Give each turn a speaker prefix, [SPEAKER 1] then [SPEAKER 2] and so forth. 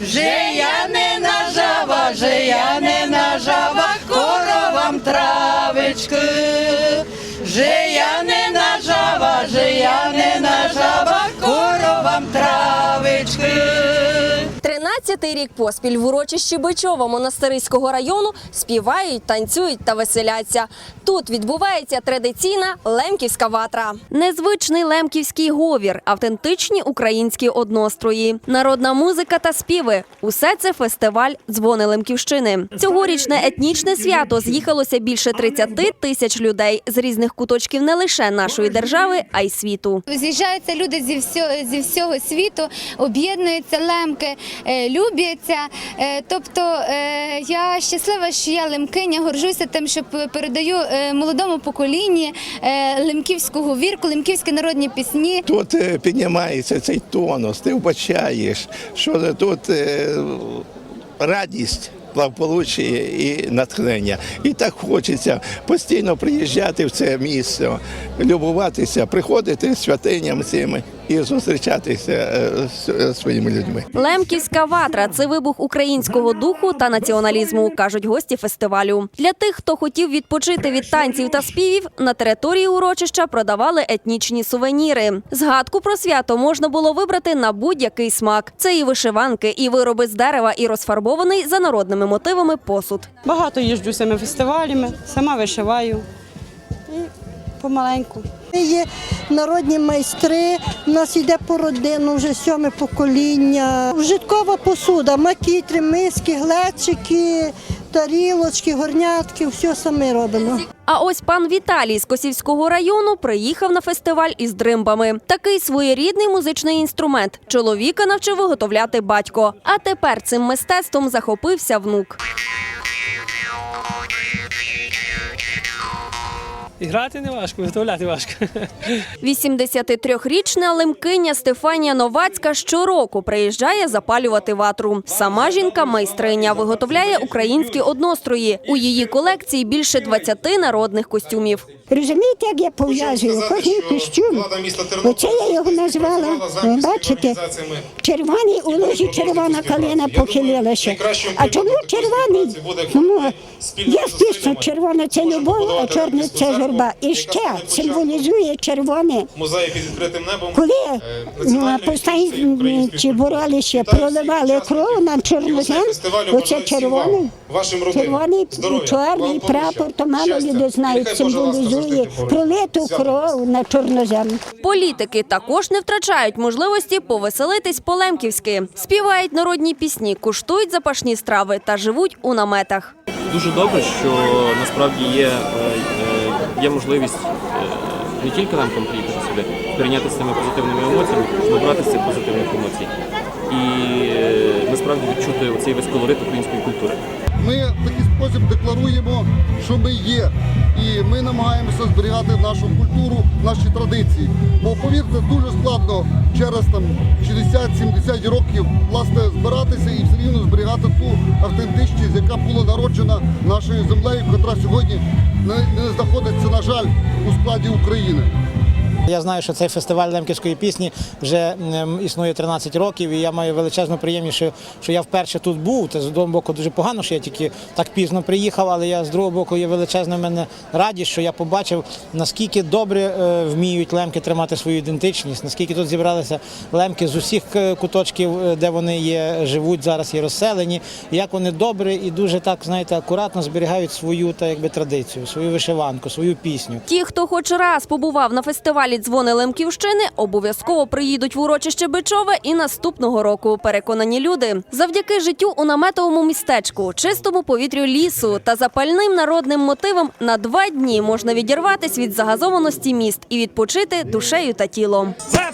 [SPEAKER 1] Же я не нажава, я не нажава, коровам травички.
[SPEAKER 2] Тринадцятий рік поспіль в урочищі Бичова Монастириського району співають, танцюють та веселяться. Тут відбувається традиційна лемківська ватра. Незвичний лемківський говір, автентичні українські однострої, народна музика та співи. Усе це фестиваль дзвони Лемківщини. Цьогорічне етнічне свято з'їхалося більше 30 тисяч людей з різних куточків не лише нашої держави, а й світу.
[SPEAKER 3] З'їжджаються люди зі всього, зі всього світу, об'єднуються лемки, е, любляться. Е, Тобто е, я щаслива, що я лемкиня, горжуся тим, що передаю е, молодому поколінні лемківську говірку, лемківські народні пісні.
[SPEAKER 4] Тут піднімається цей тонус, ти вбачаєш, що тут радість. Благополуччя і натхнення. І так хочеться постійно приїжджати в це місце, любуватися, приходити святиням цими і зустрічатися е, з е, своїми людьми.
[SPEAKER 2] Лемківська ватра це вибух українського духу та націоналізму, кажуть гості фестивалю. Для тих, хто хотів відпочити від танців та співів, на території урочища продавали етнічні сувеніри. Згадку про свято можна було вибрати на будь-який смак. Це і вишиванки, і вироби з дерева, і розфарбований за народними мотивами посуд.
[SPEAKER 5] Багато їжджу цими фестивалями, сама вишиваю і помаленьку.
[SPEAKER 6] Ми Є народні майстри, у нас йде по родину вже сьоме покоління. Вжиткова посуда, макітри, миски, глечики, тарілочки, горнятки, все самі робимо.
[SPEAKER 2] А ось пан Віталій з Косівського району приїхав на фестиваль із дримбами. Такий своєрідний музичний інструмент. Чоловіка навчив виготовляти батько. А тепер цим мистецтвом захопився внук.
[SPEAKER 7] І грати не важко, виготовляти важко.
[SPEAKER 2] 83-річна лемкиня Стефанія Новацька щороку приїжджає запалювати ватру. Сама жінка майстриня виготовляє українські однострої. У її колекції більше 20 народних костюмів.
[SPEAKER 8] Розумієте, як я пов'язую кожен костюм? Оце я його назвала. Ви бачите, червоний у лужі червона калина похилилася. А чому червоний? Тому є пісню червона це любов, а чорне це журба. І ще символізує червоне.
[SPEAKER 9] музеї під відкритим небом.
[SPEAKER 8] Коли ну, повстанці боролися, проливали кров на чорнозем, оце червоний. Червоний чорний прапор, то мало люди знають, символізує пролиту кров на чорнозем.
[SPEAKER 2] Політики також не втрачають можливості повеселитись по-лемківськи. Співають народні пісні, куштують запашні страви та живуть у наметах.
[SPEAKER 10] Дуже добре, що насправді є, е, е, є можливість е, не тільки нам сюди, прийняти з цими позитивними емоціями, набратися позитивних емоцій і насправді відчути оцей весь колорит української культури.
[SPEAKER 11] Ми в такий спосіб декларуємо, що ми є, і ми намагаємося зберігати нашу культуру, наші традиції. Бо повірте, дуже складно через там 60-70 років власне збиратися і все рівно зберігати ту автентичність, яка була народжена нашою землею, яка сьогодні не, знаходиться, на жаль, у складі України.
[SPEAKER 12] Я знаю, що цей фестиваль лемківської пісні вже існує 13 років, і я маю величезну приємність, що, я вперше тут був. Це з одного боку дуже погано, що я тільки так пізно приїхав, але я з другого боку є величезна мене радість, що я побачив, наскільки добре е, вміють лемки тримати свою ідентичність, наскільки тут зібралися лемки з усіх е, куточків, е, де вони є, живуть зараз і розселені, як вони добре і дуже так, знаєте, акуратно зберігають свою та якби традицію, свою вишиванку, свою пісню.
[SPEAKER 2] Ті, хто хоч раз побував на фестивалі дзвони Лемківщини, обов'язково приїдуть в урочище Бичове і наступного року. Переконані люди. Завдяки життю у наметовому містечку, чистому повітрю лісу та запальним народним мотивам на два дні можна відірватись від загазованості міст і відпочити душею та тілом.
[SPEAKER 7] Це